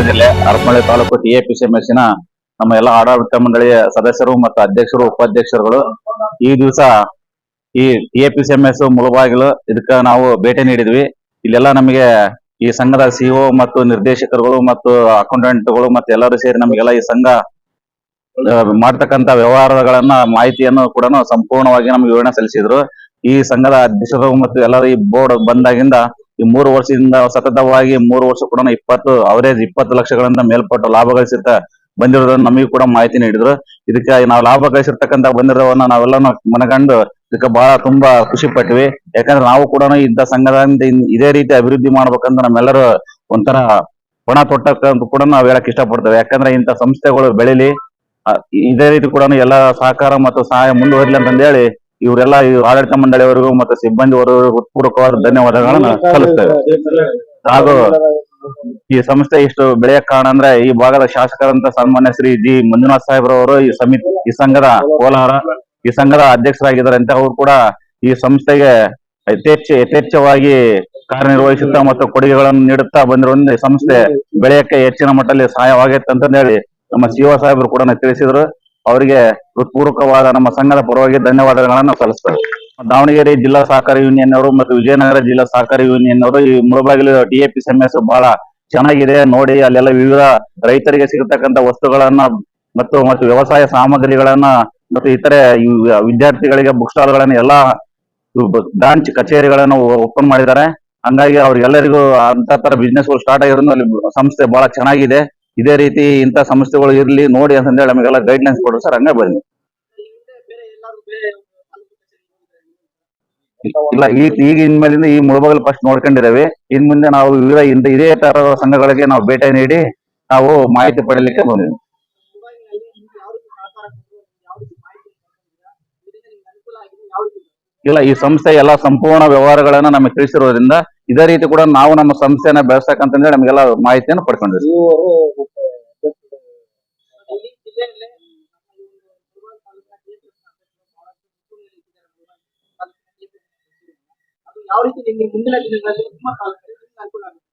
ವಿಜಯನಗರ ಜಿಲ್ಲೆ ಹರಪನಹಳ್ಳಿ ತಾಲೂಕು T A P C ನ ನಮ್ಮ ಎಲ್ಲ ಆಡಳಿತ ಮಂಡಳಿಯ ಸದಸ್ಯರು ಮತ್ತು ಅಧ್ಯಕ್ಷರು, ಉಪಾಧ್ಯಕ್ಷರುಗಳು ಈ ದಿವಸ ಈ T A P C M S Mulbagal ಇದಕ್ಕ ನಾವು ಭೇಟಿ ನೀಡಿದ್ವಿ. ಇಲ್ಲೆಲ್ಲ ನಮಗೆ ಈ ಸಂಘದ ಸಿಇಒ ಮತ್ತು ನಿರ್ದೇಶಕರುಗಳು ಮತ್ತು ಅಕೌಂಟೆಂಟ್ಗಳು ಮತ್ತು ಎಲ್ಲರೂ ಸೇರಿ ನಮಗೆಲ್ಲ ಈ ಸಂಘ ಮಾಡ್ತಕ್ಕಂತ ವ್ಯವಹಾರಗಳನ್ನ ಮಾಹಿತಿಯನ್ನು ಕೂಡ ಸಂಪೂರ್ಣವಾಗಿ ನಮ್ಗೆ ವಿವರಣೆ ಸಲ್ಲಿಸಿದ್ರು. ಈ ಸಂಘದ ಅಧ್ಯಕ್ಷರು ಮತ್ತು ಎಲ್ಲರೂ ಈ ಬೋರ್ಡ್ ಬಂದಾಗಿಂದ ಈ ಮೂರು ವರ್ಷದಿಂದ ಸತತವಾಗಿ ಮೂರು ವರ್ಷ ಕೂಡ ಇಪ್ಪತ್ತು ಅವರೇಜ್ ಇಪ್ಪತ್ತು ಲಕ್ಷಗಳಿಂದ ಮೇಲ್ಪಟ್ಟು ಲಾಭ ಗಳಿಸಿರ್ತ ಬಂದಿರೋದನ್ನ ನಮಗೆ ಕೂಡ ಮಾಹಿತಿ ನೀಡಿದ್ರು. ಇದಕ್ಕೆ ನಾವು ಲಾಭ ಗಳಿಸಿರ್ತಕ್ಕಂತ ಬಂದಿರೋವನ್ನ ನಾವೆಲ್ಲ ಮನಗಂಡು ಇದಕ್ಕೆ ಬಹಳ ತುಂಬಾ ಖುಷಿ ಪಟ್ವಿ ಯಾಕಂದ್ರೆ ನಾವು ಕೂಡ ಇಂಥ ಸಂಘದಿಂದ ಇದೇ ರೀತಿ ಅಭಿವೃದ್ಧಿ ಮಾಡ್ಬೇಕಂತ ನಮ್ಮೆಲ್ಲರೂ ಒಂಥರ ಪಣ ತೊಟ್ಟಕ್ಕಂತ ಕೂಡ ನಾವು ಹೇಳಕ್ ಇಷ್ಟಪಡ್ತೇವೆ. ಯಾಕಂದ್ರೆ ಇಂಥ ಸಂಸ್ಥೆಗಳು ಬೆಳಿಲಿ ಇದೇ ರೀತಿ ಕೂಡ ಎಲ್ಲ ಸಹಕಾರ ಮತ್ತು ಸಹಾಯ ಮುಂದುವರಿಲಿ ಅಂತಂದೇಳಿ ಇವರೆಲ್ಲ ಈ ಆಡಳಿತ ಮಂಡಳಿಯವರಿಗೂ ಮತ್ತೆ ಸಿಬ್ಬಂದಿವರೆಗೂ ಹೃತ್ಪೂರ್ವಕವಾದ ಧನ್ಯವಾದಗಳನ್ನ ಸಲ್ಲಿಸ್ತೇವೆ. ಹಾಗೂ ಈ ಸಂಸ್ಥೆ ಇಷ್ಟು ಬೆಳೆಯಕ್ ಕಾರಣ ಅಂದ್ರೆ ಈ ಭಾಗದ ಶಾಸಕರಂತ ಸನ್ಮಾನ್ಯ ಶ್ರೀ ಜಿ ಮಂಜುನಾಥ್ ಸಾಹೇಬ್ರವರು ಈ ಸಮಿತಿ ಈ ಸಂಘದ ಕೋಲಾರ ಈ ಸಂಘದ ಅಧ್ಯಕ್ಷರಾಗಿದ್ದಾರೆ ಅಂತ ಅವ್ರು ಕೂಡ ಈ ಸಂಸ್ಥೆಗೆ ಯಥೇಚ್ಛ ಯಥೇಚ್ಛವಾಗಿ ಕಾರ್ಯನಿರ್ವಹಿಸುತ್ತಾ ಮತ್ತು ಕೊಡುಗೆಗಳನ್ನು ನೀಡುತ್ತಾ ಬಂದಿರುವ ಈ ಸಂಸ್ಥೆ ಬೆಳೆಯಕ್ಕೆ ಹೆಚ್ಚಿನ ಮಟ್ಟದಲ್ಲಿ ಸಹಾಯವಾಗೈತೆ ಅಂತ ಹೇಳಿ ನಮ್ಮ ಸಿಒ ಸಾಹೇಬರು ಕೂಡ ತಿಳಿಸಿದ್ರು. ಅವರಿಗೆ ಹೃತ್ಪೂರ್ವಕವಾದ ನಮ್ಮ ಸಂಘದ ಪರವಾಗಿ ಧನ್ಯವಾದಗಳನ್ನು ಸಲ್ಲಿಸ್ತೇವೆ ದಾವಣಗೆರೆ ಜಿಲ್ಲಾ ಸಹಕಾರಿ ಯೂನಿಯನ್ ಅವರು ಮತ್ತು ವಿಜಯನಗರ ಜಿಲ್ಲಾ ಸಹಕಾರಿ ಯೂನಿಯನ್ ಅವರು ಈ ಮುಳಬಾಗಿಲು ಟಿಎಪಿ ಎಸ್ ಬಹಳ ಚೆನ್ನಾಗಿದೆ. ನೋಡಿ ಅಲ್ಲೆಲ್ಲ ವಿವಿಧ ರೈತರಿಗೆ ಸಿಗತಕ್ಕಂತ ವಸ್ತುಗಳನ್ನ ಮತ್ತು ಮತ್ತು ವ್ಯವಸಾಯ ಸಾಮಗ್ರಿಗಳನ್ನ ಮತ್ತು ಇತರೆ ವಿದ್ಯಾರ್ಥಿಗಳಿಗೆ ಬುಕ್ ಸ್ಟಾಲ್ ಗಳನ್ನ ಎಲ್ಲಾ ಬ್ರಾಂಚ್ ಕಚೇರಿಗಳನ್ನು ಓಪನ್ ಮಾಡಿದ್ದಾರೆ. ಹಂಗಾಗಿ ಅವ್ರಿಗೆಲ್ಲರಿಗೂ ಅಂತ ತರ ಬಿಸ್ನೆಸ್ ಸ್ಟಾರ್ಟ್ ಆಗಿರೋದು ಅಲ್ಲಿ ಸಂಸ್ಥೆ ಬಹಳ ಚೆನ್ನಾಗಿದೆ. ಇದೇ ರೀತಿ ಇಂತ ಸಂಸ್ಥೆಗಳು ಇರಲಿ ನೋಡಿ ಅಂತ ಹೇಳಿ ನಮಗೆಲ್ಲ ಗೈಡ್ಲೈನ್ಸ್ ಕೊಡ್ರಿ. ಸರ್, ಹಂಗೆ ಬನ್ನಿ. ಇಲ್ಲ, ಈ ಈಗ ಇನ್ಮೇಲಿಂದ ಈ ಮುಳಬಾಗಲು ಫಸ್ಟ್ ನೋಡ್ಕೊಂಡಿದ್ದೇವೆ. ಇನ್ ಮುಂದೆ ನಾವು ವಿವಿಧ ಇಂದ ತರದ ಸಂಘಗಳಿಗೆ ನಾವು ಭೇಟಿ ನೀಡಿ ನಾವು ಮಾಹಿತಿ ಪಡೆಯಲಿಕ್ಕೆ ಬಂದಿದ್ದೀವಿ ಇಲ್ಲ, ಈ ಸಂಸ್ಥೆ ಎಲ್ಲ ಸಂಪೂರ್ಣ ವ್ಯವಹಾರಗಳನ್ನ ನಮಗೆ ತಿಳಿಸಿರೋದ್ರಿಂದ ಇದೇ ರೀತಿ ಕೂಡ ನಾವು ನಮ್ಮ ಸಂಸ್ಥೆಯನ್ನ ಬೆಳೆಸಬೇಕಂತಂದ್ರೆ ನಮಗೆಲ್ಲ ಮಾಹಿತಿಯನ್ನು ಪಡ್ಕೊಂಡಿದ್ದೀವಿ. ಯಾವ ರೀತಿ ನಿಮ್ಗೆ ಮುಂದಿನ ದಿನಗಳಲ್ಲಿ ನಿಮ್ಮ ಕಾಲದಲ್ಲಿ ನಿಮ್ಗೆ ಅನುಕೂಲ ಆಗುತ್ತೆ?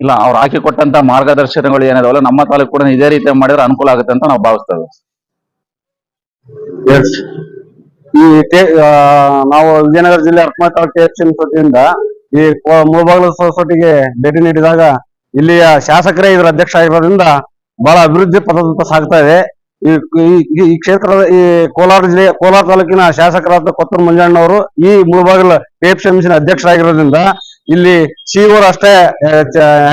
ಇಲ್ಲ ಅವ್ರು ಹಾಕಿ ಕೊಟ್ಟಂತ ಮಾರ್ಗದರ್ಶನಗಳು ಏನಿದಾವಲ್ಲ ನಮ್ಮ ತಾಲೂಕು ಕೂಡ ಇದೇ ರೀತಿ ಮಾಡಿದ್ರೆ ಅನುಕೂಲ ಆಗುತ್ತೆ ಅಂತ ನಾವು ಭಾವಿಸ್ತೇವೆ. ಎಸ್ ಈ ನಾವು ವಿಜಯನಗರ ಜಿಲ್ಲೆ ಅರ್ಕಮ ತಾಲೂಕು ಟಿಎಫ್ಸಿಎಂ ಸೊಟ್ಟಿಯಿಂದ ಈ ಮುಳಬಾಗಿಲು ಸೊಸೈಟಿಗೆ ಭೇಟಿ ನೀಡಿದಾಗ ಇಲ್ಲಿಯ ಶಾಸಕರೇ ಇದರ ಅಧ್ಯಕ್ಷ ಆಗಿರೋದ್ರಿಂದ ಬಹಳ ಅಭಿವೃದ್ಧಿ ಪದದಂತ ಸಾಗ್ತಾ ಇದೆ. ಈ, ಈ- ಕ್ಷೇತ್ರದ, ಈ ಕೋಲಾರ ಜಿಲ್ಲೆ, ಕೋಲಾರ ತಾಲೂಕಿನ ಶಾಸಕರಾದ ಕೊತ್ತೂರು ಮಂಜಣ್ಣವರು ಈ ಮುಳಬಾಗಿಲು ಟಿಎಫ್ಸಿಎಂಸಿನ ಅಧ್ಯಕ್ಷರಾಗಿರೋದ್ರಿಂದ ಇಲ್ಲಿ ಸಿಇಒರು ಅಷ್ಟೇ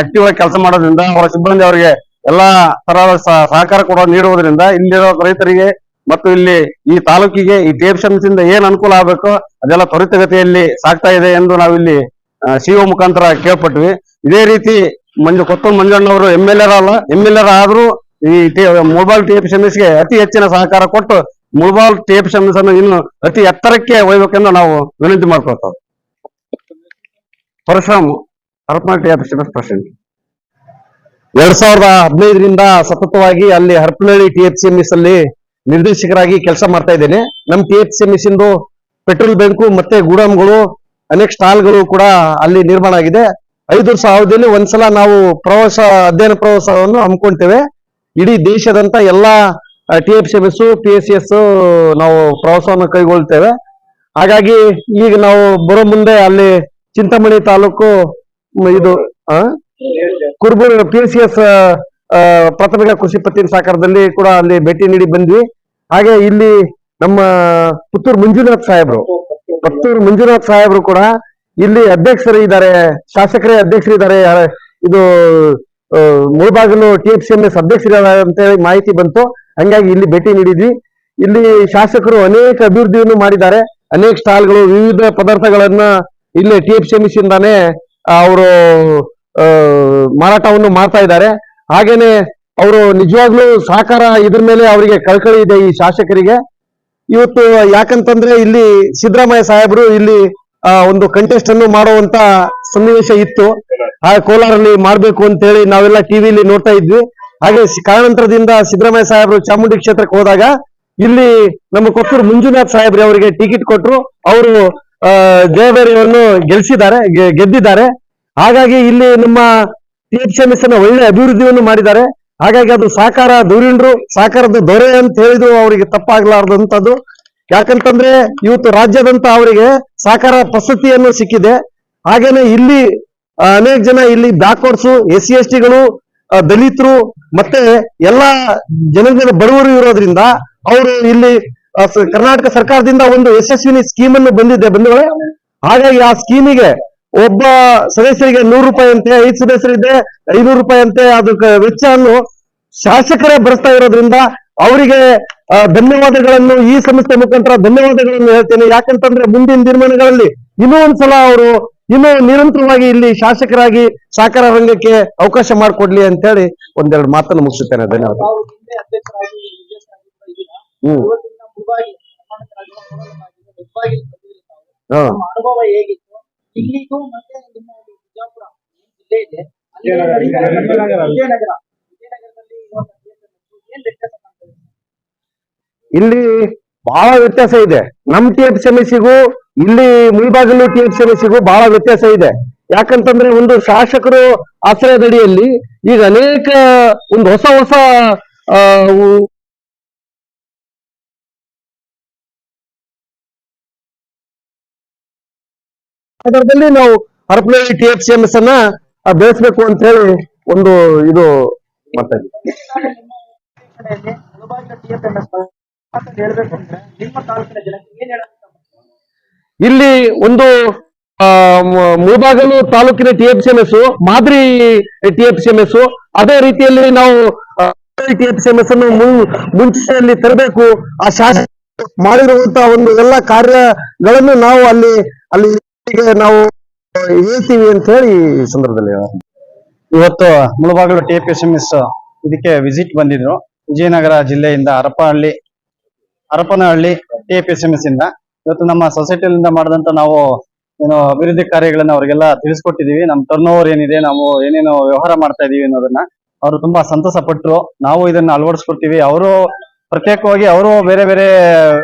ಆಕ್ಟಿವ್ ಆಗಿ ಕೆಲಸ ಮಾಡೋದ್ರಿಂದ ಅವರ ಸಿಬ್ಬಂದಿ ಅವರಿಗೆ ಎಲ್ಲಾ ತರಹದ ಸಹಕಾರ ಕೂಡ ನೀಡುವುದರಿಂದ ಇಲ್ಲಿರೋ ರೈತರಿಗೆ ಮತ್ತು ಇಲ್ಲಿ ಈ ತಾಲೂಕಿಗೆ ಈ ಟೇಪ್ ಇಂದ ಏನ್ ಅನುಕೂಲ ಆಗಬೇಕು ಅದೆಲ್ಲ ತ್ವರಿತಗತಿಯಲ್ಲಿ ಸಾಗ್ತಾ ಇದೆ ಎಂದು ನಾವಿಲ್ಲಿ ಸಿಒ ಮುಖಾಂತರ ಕೇಳ್ಪಟ್ವಿ. ಇದೇ ರೀತಿ ಮಂಜು, ಕೊತ್ತೂರು ಮಂಜಣ್ಣವರು ಎಂ ಎಲ್ ಎರ್ ಅಲ್ಲ, ಎಂ ಎಲ್ ಎರ್ ಆದ್ರೂ ಈ ಮೊಬೈಲ್ ಟೇಪ್ಗೆ ಅತಿ ಹೆಚ್ಚಿನ ಸಹಕಾರ ಕೊಟ್ಟು ಮೊಬೈಲ್ ಟೇಪ್ ಅನ್ನು ಇನ್ನು ಅತಿ ಎತ್ತರಕ್ಕೆ ಒಯ್ಬೇಕೆಂದು ನಾವು ವಿನಂತಿ ಮಾಡ್ಕೊಳ್ತೇವೆ. ಪರಶುರಾಮ್ ಹರಪನ ಟೇಪ್ ಪ್ರೆಸಿಡೆಂಟ್ ಎರಡ್ ಸಾವಿರದ ಹದಿನೈದರಿಂದ ಸತತವಾಗಿ ಅಲ್ಲಿ ಹರಪನಹಳ್ಳಿ ಟಿ ಎಫ್ ಅಲ್ಲಿ ನಿರ್ದೇಶಕರಾಗಿ ಕೆಲಸ ಮಾಡ್ತಾ ಇದ್ದೇನೆ. ನಮ್ಮ ಟಿ ಎಫ್ ಇಂದು ಪೆಟ್ರೋಲ್ ಬ್ಯಾಂಕು ಮತ್ತೆ ಗೂಡಾಮ್ಗಳು, ಅನೇಕ ಸ್ಟಾಲ್ಗಳು ಕೂಡ ಅಲ್ಲಿ ನಿರ್ಮಾಣ ಆಗಿದೆ. ಐದು ವರ್ಷ ಅವಧಿಯಲ್ಲಿ ಒಂದ್ಸಲ ನಾವು ಪ್ರವಾಸ, ಅಧ್ಯಯನ ಪ್ರವಾಸವನ್ನು ಹಮ್ಮಿಕೊಳ್ತೇವೆ ಇಡೀ ದೇಶದಂತ ಎಲ್ಲಾ T F C S P S C S ನಾವು ಪ್ರವಾಸವನ್ನು ಕೈಗೊಳ್ತೇವೆ. ಹಾಗಾಗಿ ಈಗ ನಾವು ಬರೋ ಮುಂದೆ ಅಲ್ಲಿ ಚಿಂತಾಮಣಿ ತಾಲೂಕು ಇದು, ಆ? ಪಿ ಪಿ ಸಿ ಎಸ್ ಪ್ರಾಥಮಿಕ ಕೃಷಿ ಪತ್ತಿನ ಸಾಕಾರದಲ್ಲಿ ಕೂಡ ಅಲ್ಲಿ ಭೇಟಿ ನೀಡಿ ಬಂದ್ವಿ. ಹಾಗೆ ಇಲ್ಲಿ ನಮ್ಮ ಪುತ್ತೂರು ಮಂಜುನಾಥ್ ಸಾಹೇಬ್ರು, ಪುತ್ತೂರು ಮಂಜುನಾಥ್ ಸಾಹೇಬ್ರು ಕೂಡ ಇಲ್ಲಿ ಅಧ್ಯಕ್ಷರು ಇದ್ದಾರೆ ಶಾಸಕರೇ ಅಧ್ಯಕ್ಷರಿದ್ದಾರೆ ಇದು Mulbagal T F C M S ಅಂತ ಹೇಳಿ ಮಾಹಿತಿ ಬಂತು. ಹಂಗಾಗಿ ಇಲ್ಲಿ ಭೇಟಿ ನೀಡಿದ್ವಿ. ಇಲ್ಲಿ ಶಾಸಕರು ಅನೇಕ ಅಭಿವೃದ್ಧಿಯನ್ನು ಮಾಡಿದ್ದಾರೆ. ಅನೇಕ ಸ್ಟಾಲ್ಗಳು, ವಿವಿಧ ಪದಾರ್ಥಗಳನ್ನ ಇಲ್ಲಿ T F C M S ಇಂದಾನೆ ಅವರು ಮಾರಾಟವನ್ನು ಮಾಡ್ತಾ ಇದ್ದಾರೆ. ಹಾಗೇನೆ ಅವರು ನಿಜವಾಗ್ಲೂ ಸಹಕಾರ ಇದ್ರ ಮೇಲೆ ಅವರಿಗೆ ಕಳ್ಕಳಿ ಇದೆ ಈ ಶಾಸಕರಿಗೆ. ಇವತ್ತು ಯಾಕಂತಂದ್ರೆ ಇಲ್ಲಿ ಸಿದ್ದರಾಮಯ್ಯ ಸಾಹೇಬರು ಇಲ್ಲಿ ಒಂದು ಕಂಟೆಸ್ಟ್ ಅನ್ನು ಮಾಡುವಂತ ಸನ್ನಿವೇಶ ಇತ್ತು. ಆ, ಕೋಲಾರಲ್ಲಿ ಮಾಡ್ಬೇಕು ಅಂತ ಹೇಳಿ ನಾವೆಲ್ಲ ಟಿವಿಲಿ ನೋಡ್ತಾ ಇದ್ವಿ. ಹಾಗೆ ಕಾರಣಾಂತರದಿಂದ ಸಿದ್ದರಾಮಯ್ಯ ಸಾಹೇಬರು ಚಾಮುಂಡಿ ಕ್ಷೇತ್ರಕ್ಕೆ ಹೋದಾಗ ಇಲ್ಲಿ ನಮ್ಮ ಕೊಟ್ಟೂರು ಮಂಜುನಾಥ್ ಸಾಹೇಬ್ರಿ ಅವರಿಗೆ ಟಿಕೆಟ್ ಕೊಟ್ಟರು ಅವರು ಜಯಬೇರಿಯನ್ನು ಗೆಲ್ಸಿದ್ದಾರೆ ಗೆದ್ದಿದ್ದಾರೆ. ಹಾಗಾಗಿ ಇಲ್ಲಿ ನಮ್ಮ ಟಿ ಎಚ್ ಅನ್ನ ಒಳ್ಳೆ ಅಭಿವೃದ್ಧಿಯನ್ನು ಮಾಡಿದ್ದಾರೆ. ಹಾಗಾಗಿ ಅದು ಸಾಕಾರ ದೂರಿಂಡ್ರು, ಸಾಕಾರದ ದೊರೆ ಅಂತ ಹೇಳಿದ್ರು, ಅವರಿಗೆ ತಪ್ಪಾಗ್ಲಾರ್ದಂತದ್ದು ಯಾಕಂತಂದ್ರೆ ಇವತ್ತು ರಾಜ್ಯದಂತ ಅವರಿಗೆ ಸಾಕಾರ ಪ್ರಸತಿಯನ್ನು ಸಿಕ್ಕಿದೆ. ಹಾಗೇನೆ ಇಲ್ಲಿ ಅನೇಕ ಜನ ಇಲ್ಲಿ ಬ್ಯಾಕ್ವರ್ಡ್ಸ್ ಎಸ್ ಸಿ ಎಸ್ ಟಿಗಳು ದಲಿತರು, ಮತ್ತೆ ಎಲ್ಲಾ ಜನಗಳ ಬಡವರು ಇರೋದ್ರಿಂದ ಅವರು ಇಲ್ಲಿ ಕರ್ನಾಟಕ ಸರ್ಕಾರದಿಂದ ಒಂದು ಯಶಸ್ವಿನಿ ಸ್ಕೀಮ್ ಅನ್ನು ಬಂದಿದೆ ಬಂಧುಗಳೇ. ಹಾಗಾಗಿ ಆ ಸ್ಕೀಮಿಗೆ ಒಬ್ಬ ಸದಸ್ಯರಿಗೆ ನೂರು ರೂಪಾಯಿ ಅಂತೆ, ಐದು ಸದಸ್ಯರಿದ್ದೆ ಐನೂರು ರೂಪಾಯಿ ಅಂತೆ ಅದಕ್ಕೆ ವೆಚ್ಚವನ್ನು ಶಾಸಕರೇ ಬರ್ತಾ ಇರೋದ್ರಿಂದ ಅವರಿಗೆ ಧನ್ಯವಾದಗಳನ್ನು ಈ ಸಂಸ್ಥೆ ಮುಖಾಂತರ ಧನ್ಯವಾದಗಳನ್ನು ಹೇಳ್ತೇನೆ. ಯಾಕಂತಂದ್ರೆ ಮುಂದಿನ ದಿನಮಾನಗಳಲ್ಲಿ ಇನ್ನೂ ಒಂದ್ಸಲ ಅವರು ಇನ್ನೂ ನಿರಂತರವಾಗಿ ಇಲ್ಲಿ ಶಾಸಕರಾಗಿ ಸಹಕಾರ ರಂಗಕ್ಕೆ ಅವಕಾಶ ಮಾಡಿಕೊಡ್ಲಿ ಅಂತ ಹೇಳಿ ಒಂದೆರಡು ಮಾತನ್ನು ಮುಗಿಸುತ್ತೇನೆ. ಧನ್ಯವಾದ. ಹ್ಮ್. ಇವತ್ತಿನ ಮುಳುಬಾಗಿ ಕರ್ನಾಟಕ ರಾಜ್ಯದ ಮೊದಲನೇದಾಗಿ ಮುಳುಬಾಗಿಲು ಬಂದಿದ್ದೀರಿ ತಾವು ಹಾ. ನಿಮ್ಮ ಅನುಭವ ಹೇಗಿತ್ತು ಇಲ್ಲಿಗೂ ಮತ್ತೆ ನಿಮ್ಮ ಈ ಬಿಜಾಪುರ ಏನ್ ಜಿಲ್ಲೆ ಇದೆ ಅಲ್ಲಿ ವಿಜಯನಗರ, ನಡೀತಾ ಇರೋ ವಿಜಯನಗರ. ವಿಜಯನಗರ ವಿಜಯನಗರದಲ್ಲಿ ಇರುವಂತ ಏನ್ ವ್ಯತ್ಯಾಸ ಕಾಣ್ತಾ ಇದೆ? ಇಲ್ಲಿ ಬಹಳ ವ್ಯತ್ಯಾಸ ಇದೆ. ನಮ್ ಟಿ ಎಫ್ ಸಮಿಸಿಗೂ ಇಲ್ಲಿ ಮುಳ್ಬಾಗಿಲು ಟಿ ಎಫ್ ಸಮಿಸಿಗೂ ಬಹಳ ವ್ಯತ್ಯಾಸ ಇದೆ. ಯಾಕಂತಂದ್ರೆ ಒಂದು ಶಾಸಕರು ಆಶ್ರಯದಡಿಯಲ್ಲಿ ಈಗ ಅನೇಕ ಒಂದು ಹೊಸ ಹೊಸ ಅದರದಲ್ಲಿ ನಾವು Harapanahalli T F C M S ಅನ್ನ ಬೆಳೆಸ್ಬೇಕು ಅಂತ ಹೇಳಿ ಒಂದು ಇದು ಮಾಡ್ತಾ ಇದ್ದೀವಿ. ನಿಮ್ಮ ಕಡೆಯಲ್ಲಿ ಮುಳುಬಾಗಿಲು TFMS ಮಾತನ್ನ ಹೇಳ್ಬೇಕು ಅಂದ್ರೆ ನಿಮ್ಮ ತಾಲೂಕಿನ ಜನಕ್ಕೆ ಏನ್ ಹೇಳಕ್ ಇಲ್ಲಿ ಒಂದು ಮೂಬಾಗಲು ತಾಲೂಕಿನ T F C M S ಮಾದರಿ T F C M S ಅದೇ ರೀತಿಯಲ್ಲಿ ನಾವು T F C M S ಅನ್ನು ಮುಂ- ಮುಂಚೆಯಲ್ಲಿ ತರಬೇಕು. ಆ ಶಾಸಕ ಮಾಡಿರುವಂತಹ ಒಂದು ಎಲ್ಲ ಕಾರ್ಯಗಳನ್ನು ನಾವು ಅಲ್ಲಿ ಅಲ್ಲಿ ನಾವು ಹೇಳ್ತೀವಿ ಅಂತ ಹೇಳಿ ಈ ಸಂದರ್ಭದಲ್ಲಿ ಇವತ್ತು Mulbagal T S M S ಇದಕ್ಕೆ ವಿಸಿಟ್ ಬಂದಿದ್ರು. ವಿಜಯನಗರ ಜಿಲ್ಲೆಯಿಂದ ಹರಪನಹಳ್ಳಿ ಹರಪನಹಳ್ಳಿ ಟಿ ಎಸ್ ಇಂದ. ಇವತ್ತು ನಮ್ಮ ಸೊಸೈಟಿಯಿಂದ ಮಾಡಿದಂತ ನಾವು ಏನು ಅಭಿವೃದ್ಧಿ ಕಾರ್ಯಗಳನ್ನ ಅವರಿಗೆಲ್ಲ ತಿಳಿಸ್ಕೊಟ್ಟಿದೀವಿ. ನಮ್ಮ ಟರ್ನ್ ಓವರ್ ಏನಿದೆ, ನಾವು ಏನೇನು ವ್ಯವಹಾರ ಮಾಡ್ತಾ ಇದೀವಿ ಅನ್ನೋದನ್ನ ಅವರು ತುಂಬಾ ಸಂತಸ ಪಟ್ರು ನಾವು ಇದನ್ನ ಅಳವಡಿಸ್ಕೊಡ್ತೀವಿ. ಅವರು ಪ್ರತ್ಯೇಕವಾಗಿ ಅವರು ಬೇರೆ ಬೇರೆ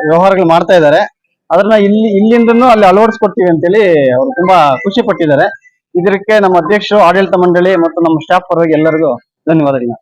ವ್ಯವಹಾರಗಳು ಮಾಡ್ತಾ ಇದ್ದಾರೆ. ಅದನ್ನ ಇಲ್ಲಿ, ಇಲ್ಲಿಂದನೂ ಅಲ್ಲಿ ಅಳವಡಿಸ್ಕೊಡ್ತೀವಿ ಅಂತೇಳಿ ಅವರು ತುಂಬಾ ಖುಷಿ ಪಟ್ಟಿದ್ದಾರೆ. ಇದಕ್ಕೆ ನಮ್ಮ ಅಧ್ಯಕ್ಷರು ಆಡಳಿತ ಮಂಡಳಿ ಮತ್ತು ನಮ್ಮ ಸ್ಟಾಫ್ ಪರವಾಗಿ ಎಲ್ಲರಿಗೂ ಧನ್ಯವಾದಗಳು.